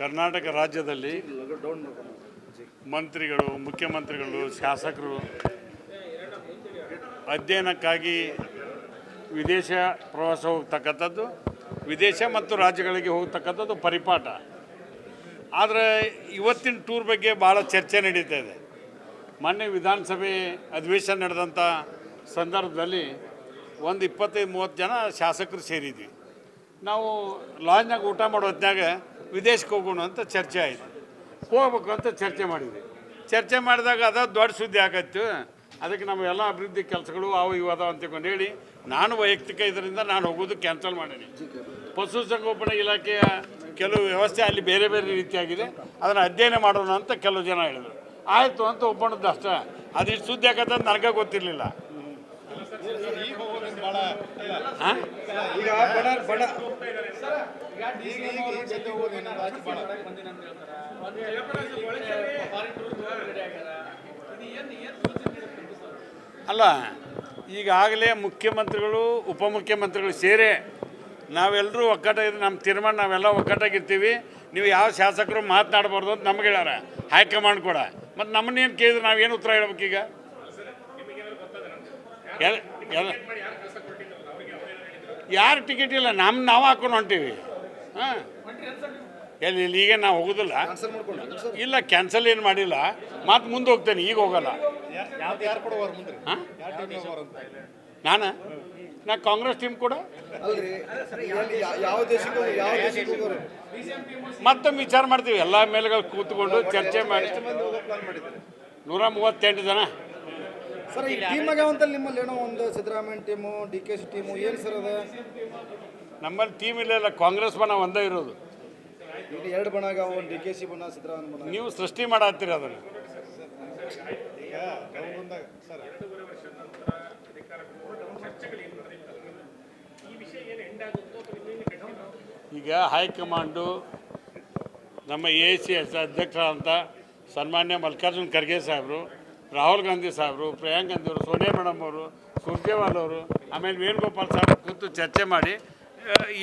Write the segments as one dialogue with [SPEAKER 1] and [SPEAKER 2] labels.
[SPEAKER 1] ಕರ್ನಾಟಕ ರಾಜ್ಯದಲ್ಲಿ ಮಂತ್ರಿಗಳು, ಮುಖ್ಯಮಂತ್ರಿಗಳು, ಶಾಸಕರು ಅಧ್ಯಯನಕ್ಕಾಗಿ ವಿದೇಶ ಪ್ರವಾಸ ಹೋಗ್ತಕ್ಕಂಥದ್ದು, ವಿದೇಶ ಮತ್ತು ರಾಜ್ಯಗಳಿಗೆ ಹೋಗ್ತಕ್ಕಂಥದ್ದು ಪರಿಪಾಠ. ಆದರೆ ಇವತ್ತಿನ ಟೂರ್ ಬಗ್ಗೆ ಭಾಳ ಚರ್ಚೆ ನಡೀತಾ ಇದೆ. ಮೊನ್ನೆ ವಿಧಾನಸಭೆ ಅಧಿವೇಶನ ನಡೆದಂಥ ಸಂದರ್ಭದಲ್ಲಿ ಒಂದು ಇಪ್ಪತ್ತೈದು, ಮೂವತ್ತು ಜನ ಶಾಸಕರು ಸೇರಿದ್ವಿ. ನಾವು ಲಾಂಜ್ನಾಗ ಊಟ ಮಾಡೋ ಹೊತ್ನ್ಯಾಗ ವಿದೇಶಕ್ಕೆ ಹೋಗೋಣ ಅಂತ ಚರ್ಚೆ ಆಯಿತು ಹೋಗ್ಬೇಕು ಅಂತ ಚರ್ಚೆ ಮಾಡಿದ್ವಿ ಚರ್ಚೆ ಮಾಡಿದಾಗ ಅದು ದೊಡ್ಡ ಸುದ್ದಿ ಆಗತ್ತು ಅದಕ್ಕೆ ನಮ್ಮ ಎಲ್ಲ ಅಭಿವೃದ್ಧಿ ಕೆಲಸಗಳು ಅವು ಇವು ಅದಾವ ಅಂತ ತಿಳ್ಕೊಂಡು ಹೇಳಿ ನಾನು ವೈಯಕ್ತಿಕ ಇದರಿಂದ ನಾನು ಹೋಗೋದು ಕ್ಯಾನ್ಸಲ್ ಮಾಡೀನಿ ಪಶುಸಂಗೋಪನಾ ಇಲಾಖೆಯ ಕೆಲವು ವ್ಯವಸ್ಥೆ ಅಲ್ಲಿ ಬೇರೆ ಬೇರೆ ರೀತಿಯಾಗಿದೆ ಅದನ್ನು ಅಧ್ಯಯನ ಮಾಡೋಣ ಅಂತ ಕೆಲವು ಜನ ಹೇಳಿದರು ಆಯಿತು ಅಂತ ಒಬ್ಬಣದ್ದು ಅಷ್ಟೇ ಅದು ಇಷ್ಟು ಸುದ್ದಿ ಆಗತ್ತಂತ ನನಗೆ ಗೊತ್ತಿರಲಿಲ್ಲ ಹಾಂ
[SPEAKER 2] ಈಗ ಬಡ ಬಡ
[SPEAKER 1] ಅಲ್ಲ, ಈಗಾಗಲೇ ಮುಖ್ಯಮಂತ್ರಿಗಳು, ಉಪಮುಖ್ಯಮಂತ್ರಿಗಳು ಸೇರಿ ನಾವೆಲ್ಲರೂ ಒಕ್ಕಟ್ಟಾಗಿ ನಮ್ಮ ತೀರ್ಮಾನ ನಾವೆಲ್ಲ ಒಕ್ಕಟ್ಟಾಗಿರ್ತೀವಿ ನೀವು ಯಾವ ಶಾಸಕರು ಮಾತನಾಡಬಾರ್ದು ಅಂತ ನಮ್ಗೆ ಹೇಳ್ಯಾರ. ಹೈಕಮಾಂಡ್ ಕೂಡ. ಮತ್ತು ನಮ್ಮನ್ನೇನು ಕೇಳಿದ್ರೆ ನಾವೇನು ಉತ್ತರ ಹೇಳ್ಬೇಕೀಗ? ಎಲ್ಲ ಎಲ್- ಯಾರು ಟಿಕೆಟ್ ಇಲ್ಲ ನಮ್ಮ ನಾವು ಹಾಕೊಂಡು ಹೊಂಟೀವಿ. ಹಾಂ. ಎಲ್ಲಿ ಇಲ್ಲಿ ಈಗ ನಾವು ಹೋಗೋದಿಲ್ಲ. ಇಲ್ಲ ಕ್ಯಾನ್ಸಲ್ ಏನು ಮಾಡಿಲ್ಲ. ಮತ್ತೆ ಮುಂದೆ ಹೋಗ್ತೇನೆ ಈಗ ಹೋಗಲ್ಲ. ಹಾಂ? ನಾನು? ನಾ ಕಾಂಗ್ರೆಸ್ ಟೀಮ್ ಕೂಡ? ಮತ್ತೊಮ್ಮೆ ವಿಚಾರ ಮಾಡ್ತೀವಿ. ಎಲ್ಲ ಮೇಲೆ ಕೂತ್ಕೊಂಡು ಚರ್ಚೆ ಮಾಡಿ. ನೂರ ಮೂವತ್ತೆಂಟು ಜನ.
[SPEAKER 2] ಸರ್ ಈ ಟೀಮ್ ಆಗ್ಯಾವಂತಲ್ಲಿ ನಿಮ್ಮಲ್ಲಿ ಏನೋ ಒಂದು Siddaramaiah team D K C team ಏನು ಸರ್ ಅದ?
[SPEAKER 1] ನಮ್ಮಲ್ಲಿ ಟೀಮ್ ಇಲ್ಲ ಇಲ್ಲ ಕಾಂಗ್ರೆಸ್ ಬಣ ಒಂದೇ ಇರೋದು.
[SPEAKER 2] ಈಗ ಎರಡು ಬಣ ಆಗ್ಯಾವ ಒಂದು ಡಿ ಕೆ ಸಿ ಬಣ ಸಿದ್ದರಾಮಯ್ಯ ಬಣ.
[SPEAKER 1] ನೀವು ಸೃಷ್ಟಿ ಮಾಡತ್ತೀರಿ ಅದನ್ನು.
[SPEAKER 2] ಈಗ ಸರ್
[SPEAKER 1] ಈಗ ಹೈಕಮಾಂಡು ನಮ್ಮ ಎ ಸಿ ಎಸ್ ಅಧ್ಯಕ್ಷರಾದಂಥ ಸನ್ಮಾನ್ಯ ಮಲ್ಲಿಕಾರ್ಜುನ್ ಖರ್ಗೆ ಸಾಹೇಬರು ರಾಹುಲ್ ಗಾಂಧಿ ಸಾಹೇಬರು ಪ್ರಿಯಾಂಕ್ ಗಾಂಧಿ ಅವರು ಸೋನಿಯಾ ಮೇಡಮ್ ಅವರು ಸುರ್ಜೇವಾಲ್ ಅವರು ಆಮೇಲೆ ವೇಣುಗೋಪಾಲ್ ಸಾಹೇಬ್ ಕೂತು ಚರ್ಚೆ ಮಾಡಿ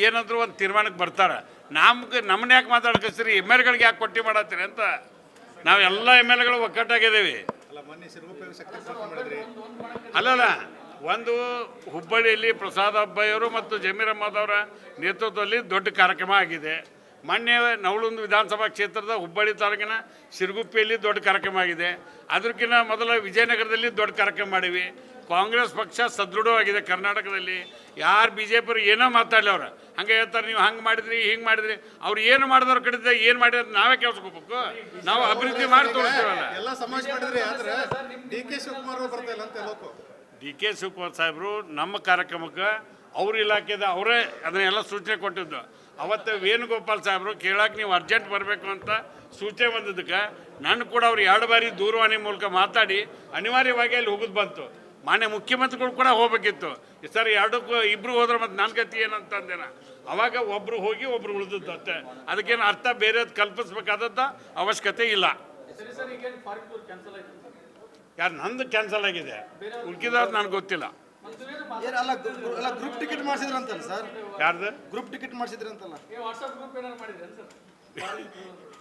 [SPEAKER 1] ಏನಾದರೂ ಒಂದು ತೀರ್ಮಾನಕ್ಕೆ ಬರ್ತಾರೆ. ನಮ್ಗೆ ನಮ್ಮನ್ನ ಯಾಕೆ ಮಾತಾಡ್ಕಸ್ತೀರಿ? ಎಂ ಎಲ್ ಗಳಿಗೆ ಯಾಕೆ ಕೊಟ್ಟಿ ಮಾಡತ್ತೀರಿ ಅಂತ ನಾವು ಎಲ್ಲ ಎಂ ಎಲ್ ಎಗಳು ಒಕ್ಕಟ್ಟಾಗಿದ್ದೀವಿ ಅಲ್ಲಲ್ಲ ಒಂದು ಹುಬ್ಬಳ್ಳಿಯಲ್ಲಿ ಪ್ರಸಾದ್ ಅಬ್ಬಯ್ಯವರು ಮತ್ತು ಜಮೀರ್ ಅಹ್ಮದ್ ಅವರ ನೇತೃತ್ವದಲ್ಲಿ ದೊಡ್ಡ ಕಾರ್ಯಕ್ರಮ ಆಗಿದೆ. ಮೊನ್ನೆ ನವಳೊಂದು ವಿಧಾನಸಭಾ ಕ್ಷೇತ್ರದ ಹುಬ್ಬಳ್ಳಿ ತಾಲೂಕಿನ ಸಿರುಗುಪ್ಪಿಯಲ್ಲಿ ದೊಡ್ಡ ಕಾರ್ಯಕ್ರಮ ಆಗಿದೆ. ಅದಕ್ಕಿಂತ ಮೊದಲ ವಿಜಯನಗರದಲ್ಲಿ ದೊಡ್ಡ ಕಾರ್ಯಕ್ರಮ ಮಾಡಿವಿ. ಕಾಂಗ್ರೆಸ್ ಪಕ್ಷ ಸದೃಢವಾಗಿದೆ ಕರ್ನಾಟಕದಲ್ಲಿ. ಯಾರು ಬಿ ಜೆ ಪಿಯವರು ಏನೋ ಮಾತಾಡಲಿ ಅವ್ರು. ಹಂಗೆ ಹೇಳ್ತಾರೆ ನೀವು ಹಂಗೆ ಮಾಡಿದ್ರಿ ಹಿಂಗೆ ಮಾಡಿದ್ರಿ. ಅವ್ರು ಏನು ಮಾಡಿದವ್ರ ಕಡಿದ ಏನು ಮಾಡಿದ್ರೆ ನಾವೇ ಕೇಳಿಸ್ಕೋಬೇಕು. ನಾವು ಅಭಿವೃದ್ಧಿ ಮಾಡಿ ತೋರಿಸ್ತೀವಲ್ಲ.
[SPEAKER 2] ಎಲ್ಲ ಸಮಾಜ ಮಾಡಿದ್ರೆ ಆದ್ರೆ D K Shivakumar
[SPEAKER 1] D K Shivakumar ಸಾಹೇಬರು ನಮ್ಮ ಕಾರ್ಯಕ್ರಮಕ್ಕೆ ಅವ್ರ ಇಲಾಖೆದ ಅವರೇ ಅದನ್ನೆಲ್ಲ ಸೂಚನೆ ಕೊಟ್ಟಿದ್ದು. ಅವತ್ತು ವೇಣುಗೋಪಾಲ್ ಸಾಹೇಬರು ಕೇಳಕ್ಕೆ ನೀವು ಅರ್ಜೆಂಟ್ ಬರಬೇಕು ಅಂತ ಸೂಚನೆ ಬಂದಿದ್ದಕ್ಕೆ, ನಾನು ಕೂಡ ಅವ್ರು ಎರಡು ಬಾರಿ ದೂರವಾಣಿ ಮೂಲಕ ಮಾತಾಡಿ ಅನಿವಾರ್ಯವಾಗಿ ಅಲ್ಲಿ ಹೋಗೋದು ಬಂತು. ಮಾನ್ಯ ಮುಖ್ಯಮಂತ್ರಿಗಳು ಕೂಡ ಹೋಗ್ಬೇಕಿತ್ತು. ಸರ್ ಎರಡಕ್ಕೂ ಇಬ್ಬರು ಹೋದ್ರೆ ಮತ್ತು ನನ್ನ ಗತಿ ಏನಂತ ಅಂದೇನ. ಅವಾಗ ಒಬ್ಬರು ಹೋಗಿ ಒಬ್ರು ಉಳಿದದ್ದು ಅಂತ ಅದಕ್ಕೇನು ಅರ್ಥ ಬೇರೆದು ಕಲ್ಪಿಸ್ಬೇಕಾದಂಥ ಅವಶ್ಯಕತೆ ಇಲ್ಲ. ಯಾರು ನಂದು ಕ್ಯಾನ್ಸಲ್ ಆಗಿದೆ? ಉಳ್ಕಿದವ್ರು ನನಗೆ ಗೊತ್ತಿಲ್ಲ.
[SPEAKER 2] ಏನು ಅಲ್ಲ ಗ್ರೂಪ್- ಅಲ್ಲ ಗ್ರೂಪ್ ಟಿಕೆಟ್ ಮಾಡಿಸಿದ್ರಂತಲ್ಲ ಸರ್
[SPEAKER 1] ಯಾರ್ದು?
[SPEAKER 2] ಗ್ರೂಪ್ ಟಿಕೆಟ್ ಮಾಡಿಸಿದ್ರಂತಲ್ಲ.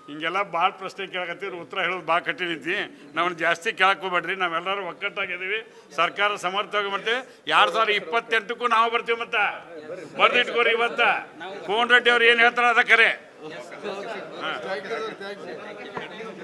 [SPEAKER 1] ಹಿಂಗೆಲ್ಲ ಭಾಳ ಪ್ರಶ್ನೆ ಕೇಳಕತ್ತೀವಿ ಉತ್ತರ ಹೇಳೋದು ಭಾಳ ಕಠಿಣ ಐತಿ. ನಾವನ್ನ ಜಾಸ್ತಿ ಕೇಳಕ್ ಹೋಗ್ಬೇಡ್ರಿ. ನಾವೆಲ್ಲರೂ ಒಕ್ಕಟ್ಟಾಗಿದ್ದೀವಿ. ಸರ್ಕಾರ ಸಮರ್ಥವಾಗಿ ಮಾಡ್ತೀವಿ. ಎರಡು ಸಾವಿರದ ಇಪ್ಪತ್ತೆಂಟಕ್ಕೂ ನಾವು ಬರ್ತೀವಿ ಮತ್ತೆ. ಬರ್ದಿಟ್ಕೋರಿ ಇವತ್ತ. ಕೋನ್ ರೆಡ್ಡಿ ಅವ್ರು ಏನು ಹೇಳ್ತಾರೆ ಅದ ಕರೆ.